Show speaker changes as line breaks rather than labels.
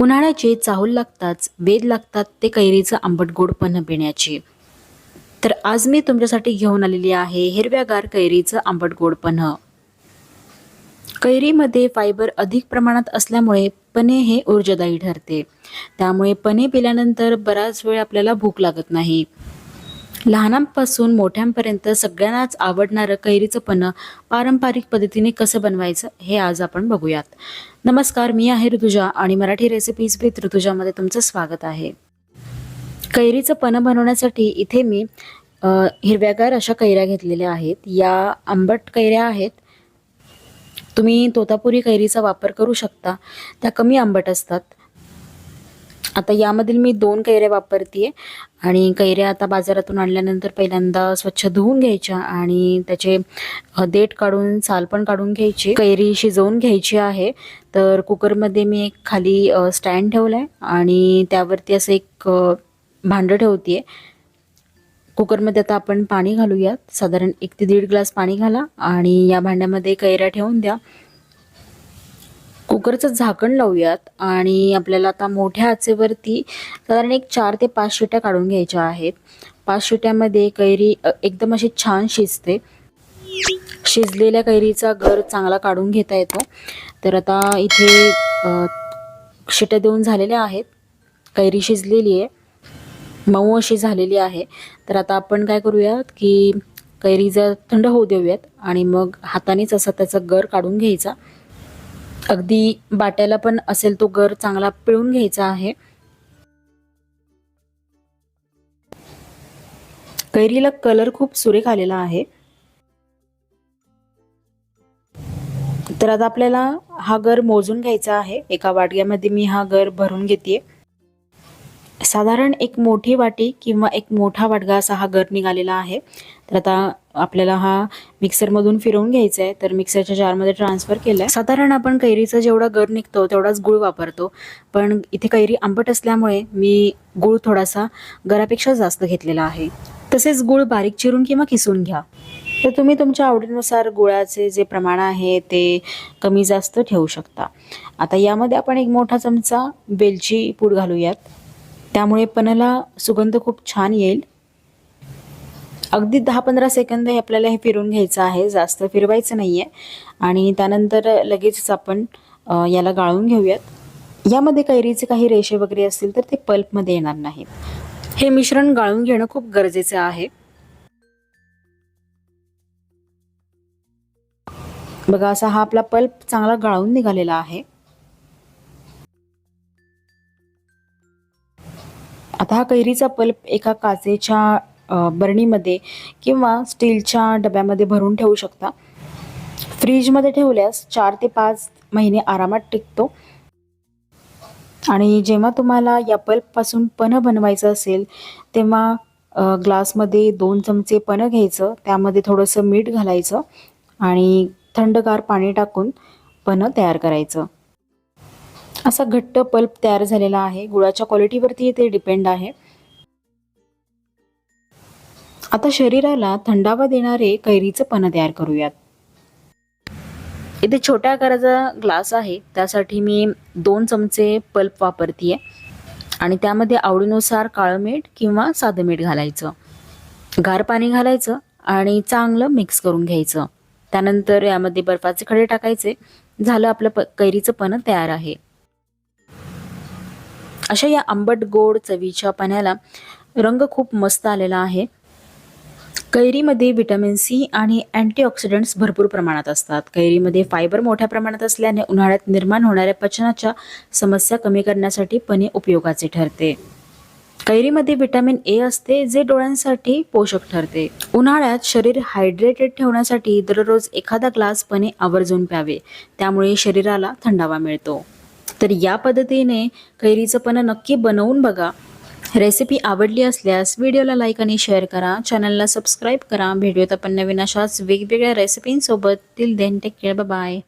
उन्हाळ्याचे चाहूल लागताच वेद लागतात ते कैरीचं आंबट गोड पण पिण्याची. तर आज मी तुमच्यासाठी घेऊन आलेली आहे हिरव्यागार कैरीचं आंबट गोड पण कैरीमध्ये फायबर अधिक प्रमाणात असल्यामुळे पने हे ऊर्जादायी ठरते. त्यामुळे पने पिल्यानंतर बराच वेळ आपल्याला भूक लागत नाही. लहानांपासून मोठ्यांपर्यंत सगळ्यांनाच आवडणारं कैरीचं पन्ह पारंपरिक पद्धतीने कसं बनवायचं हे आज आपण बघूयात. नमस्कार मी आहे ऋतुजा आणि मराठी रेसिपीज विथ ऋतुजामध्ये तुमचं स्वागत आहे. कैरीचं पन्ह बनवण्यासाठी इथे मी हिरव्यागार अशा कैऱ्या घेतलेल्या आहेत. या आंबट कैऱ्या आहेत. तुम्ही तोतापुरी कैरीचा वापर करू शकता. त्या कमी आंबट असतात. आता यामधील मी दोन कैऱ्या वापरते आणि कैऱ्या आता बाजारातून आणल्यानंतर पहिल्यांदा स्वच्छ धुवून घ्यायच्या आणि त्याचे देठ काढून साल पण काढून घ्यायची. कैरी शिजवून घ्यायची आहे. तर कुकरमध्ये मी एक खाली स्टँड ठेवला आहे आणि त्यावरती असं एक भांडं ठेवते कुकरमध्ये आता आपण पाणी घालूयात. साधारण एक ते दीड ग्लास पाणी घाला आणि या भांड्यामध्ये कैऱ्या ठेवून द्या. कुकरचं झाकण लावूयात आणि आपल्याला आता मोठ्या आचेवरती साधारण एक चार ते पाच शिट्या काढून घ्यायच्या आहेत. पाच शिट्यामध्ये कैरी एकदम अशी छान शिजते. शिजलेल्या कैरीचा गर चांगला काढून घेता येतो. तर आता इथे शिट्या देऊन झालेल्या आहेत. कैरी शिजलेली आहे. मऊ अशी झालेली आहे. तर आता आपण काय करूयात की कैरी जर थंड होऊ देऊयात आणि मग हातानेच असा त्याचा गर काढून घ्यायचा. अगदी बाट्याला पण असेल तो गर चांगला पिळून घ्यायचा आहे. कैरीला कलर खूप सुरेख आलेला आहे. तर आता आपल्याला हा गर मोजून घ्यायचा आहे. एका वाटग्यामध्ये मी हा गर भरून घेते साधारण एक मोठी वाटी किंवा एक मोठा वाटगा असा हा गर निघालेला आहे. तर आता आपल्याला हा मिक्सरमधून फिरवून घ्यायचा आहे तर मिक्सरच्या जारमध्ये ट्रान्सफर केलं आहे साधारण आपण कैरीचा जेवढा गर निघतो तेवढाच गुळ वापरतो. पण इथे कैरी आंबट असल्यामुळे मी गुळ थोडासा गरापेक्षा जास्त घेतलेला आहे. तसेच गुळ बारीक चिरून किंवा किसून घ्या. तर तुम्ही तुमच्या आवडीनुसार गुळाचे जे प्रमाण आहे ते कमी जास्त ठेवू शकता. आता यामध्ये आपण एक मोठा चमचा वेलची पूड घालूयात. त्यामुळे पणाला सुगंध खूप छान येईल. अगदी दहा पंधरा सेकंद हे आपल्याला हे फिरून घ्यायचं आहे. जास्त फिरवायचं नाही आहे आणि त्यानंतर लगेचच आपण याला गाळून घेऊयात. यामध्ये कैरीचे काही रेषे वगैरे असतील तर ते पल्पमध्ये येणार नाहीत. हे मिश्रण गाळून घेणं खूप गरजेचं आहे. बघा असा हा आपला पल्प चांगला गाळून निघालेला आहे. आता हा कैरीचा पल्प एका काचेच्या बरणीमध्ये किंवा स्टीलच्या डब्यामध्ये भरून ठेवू शकता. फ्रीजमध्ये ठेवल्यास चार ते पाच महिने आरामात टिकतो. आणि जेव्हा तुम्हाला या पल्पपासून पन्ह बनवायचं असेल तेव्हा ग्लासमध्ये दोन चमचे पण घ्यायचं त्यामध्ये थोडंसं मीठ घालायचं आणि थंडगार पाणी टाकून पन्ह तयार करायचं. असा घट्ट पल्प तयार झालेला आहे. गुळाच्या क्वालिटीवरती ते डिपेंड आहे. आता शरीराला थंडावा देणारे कैरीचं पण तयार करूयात. इथे छोट्या आकाराचा ग्लास आहे. त्यासाठी मी दोन चमचे पल्प वापरतीये. आणि त्यामध्ये आवडीनुसार काळं मीठ किंवा साधं मीठ घालायचं. गार पाणी घालायचं आणि चांगलं मिक्स करून घ्यायचं. त्यानंतर यामध्ये बर्फाचे खडे टाकायचे. झालं आपलं प कैरीचं पण तयार आहे. अशा या आंबट गोड चवीच्या पाण्याला रंग खूप मस्त आलेला आहे. कैरीमध्ये व्हिटॅमिन सी आणि अँटीऑक्सिडंट्स भरपूर प्रमाणात असतात. कैरीमध्ये फायबर मोठ्या प्रमाणात असल्याने उन्हाळ्यात निर्माण होणाऱ्या पचनाच्या समस्या कमी करण्यासाठी पणे उपयोगाचे ठरते. कैरीमध्ये व्हिटॅमिन ए असते जे डोळ्यांसाठी पोषक ठरते. उन्हाळ्यात शरीर हायड्रेटेड ठेवण्यासाठी दररोज एखादा ग्लास पने आवर्जून प्यावे. त्यामुळे शरीराला थंडावा मिळतो. तर या पद्धतीने कैरीचं पण नक्की बनवून बघा. रेसिपी आवडली असल्यास व्हिडिओला लाईक आणि शेअर करा. चॅनलला सबस्क्राईब करा. भेटूयात आपण नवीन अशाच वेगवेगळ्या रेसिपींसोबत. Till then take care bye